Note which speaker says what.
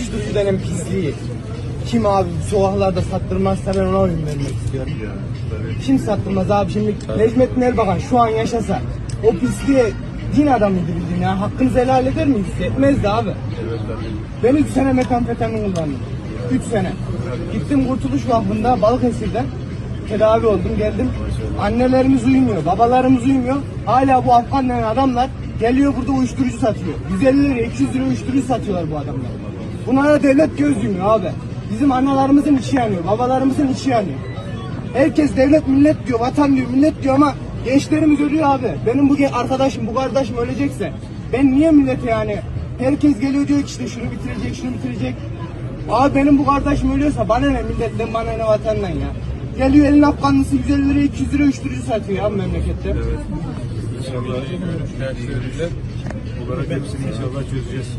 Speaker 1: uyuşturucu denen pisliği kim abi sokaklarda sattırmazsa ben ona oyun vermek istiyorum. Kim sattırmaz abi şimdi Necmettin Erbakan şu an yaşasa o pisliğe din adamıydı bildiğin ya. Hakkınızı helal eder miyiz? Etmezdi abi. Ben 3 sene metamfetamin kullandım. 3 sene. Gittim Kurtuluş Vakfı'nda Balıkesir'den tedavi oldum geldim. Annelerimiz uyumuyor, babalarımız uyumuyor. Hala bu Afgan adamlar geliyor burada uyuşturucu satıyor. 150 lira, 200 lira uyuşturucu satıyorlar bu adamlar. Bunlara devlet göz yumuyor abi. Bizim analarımızın içi yanıyor, babalarımızın içi yanıyor. Herkes devlet millet diyor, vatan diyor, millet diyor ama gençlerimiz ölüyor abi. Benim bu arkadaşım, bu kardeşim ölecekse ben niye millete yani herkes geliyor diyor ki işte şunu bitirecek, şunu bitirecek. Abi benim bu kardeşim ölüyorsa bana ne milletten, bana ne vatandan ya. Geliyor elin Afganlısı 150 lira, 200 lira uyuşturucu satıyor abi memlekette.
Speaker 2: İnşallah şikayetlerimize olarak hepsini inşallah çözeceğiz.